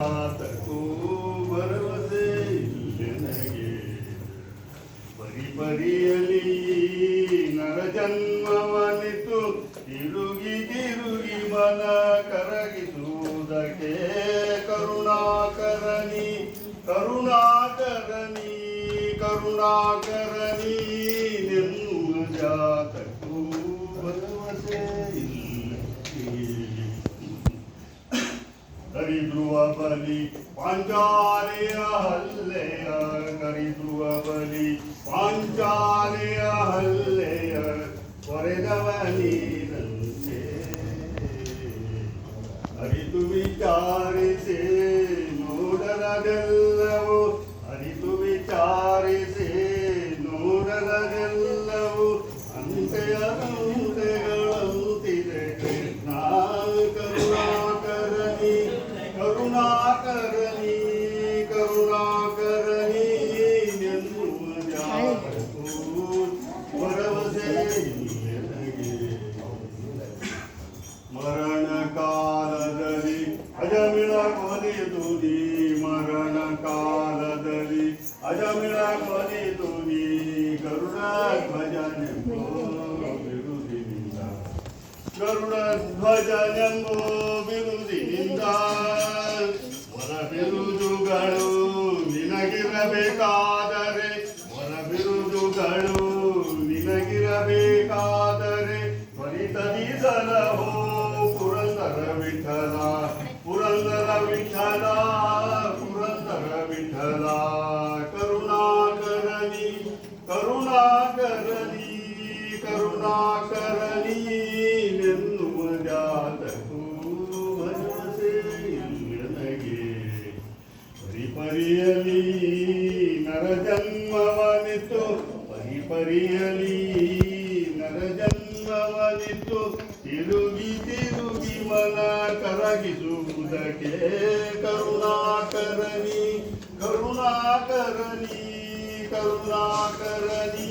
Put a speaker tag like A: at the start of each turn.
A: ಆತಕ್ಕೂ ಭರವಸೆ ನನಗೆ. ಪರಿ ಪರಿಯಲಿ ನರ ಜನ್ಮವನಿತು ತಿರುಗಿ ತಿರುಗಿ ಮನ ಕರಗಿಸುವುದಕ್ಕೆ ಕರುಣಾಕರಣಿ ಕರುಣಾಕರಣಿ ಕರುಣಾಕರನಿ. ಕರಿಧ್ರುವ ಬಲಿ ಪಾಂಚಾಲೆಯ ಹಲ್ಲೆಯ ಕರಿಧ್ರುವ ಬಲಿ ಪಾಂಚಾಲೆಯ ಹಲ್ಲೆಯ ಕೊರೆದವ ನೀನಂತೆ ಅರಿತು ವಿಚಾರಿಸಿ ನೋಡಲದೆಲ್ಲವೂ, ಅರಿತು ವಿಚಾರಿಸಿ ನೋಡಲದೆಲ್ಲವೂ ಅಂತೆಯ ಮರಣ ಕಾಲದಲ್ಲಿ ಅಜಮಿಳ ಕೊನೆದು ನೀ ಮರಣ ಕಾಲದಲ್ಲಿ ಅಜಮಿಳ ಕೊನೆದು ನೀ ಗರುಡ ಧ್ವಜನೆಂಬೋ ಬಿರುದಿನಿಂದ. ಗರುಡ ಧ್ವಜನೆಂಬೋ ಬಿರುದಿನಿಂದ. ಹೊರ ಬಿರುದುಗಳು ನಿನಗಿರಬೇಕಾದರೆ ಹೊರ ಬಿರುದುಗಳು ನಿನಗಿರಬೇಕಾದರೆ ತ್ವರಿತದಿಸಲಹೋ ಪುರಂದರ ವಿಠಲ ಪುರಂದರ ವಿಠಲ ಪುರಂದರ ವಿಠಲ ಕರುಣಾಕರಣಿ ಕರುಣಾಕರಣಿ ಕರುಣಾಕರಣಿ ಎನ್ನುವ ಜಾತಕೂ ಭರವಸೆ ನನಗೆ ಪರಿಪರಿಯಲಿ ನರ ಜನ್ಮವನಿತು ಪರಿಪರಿಯಲಿ ನರಜನ್ಮವನಿತು ತಿರುಗಿ ತಿರುಗಿ ಮನ ಕರಗಿಸುವುದಕ್ಕೆ ಕರುಣಾಕರಣಿ ಕರುಣಾಕರಣಿ ಕರುಣಾಕರಣಿ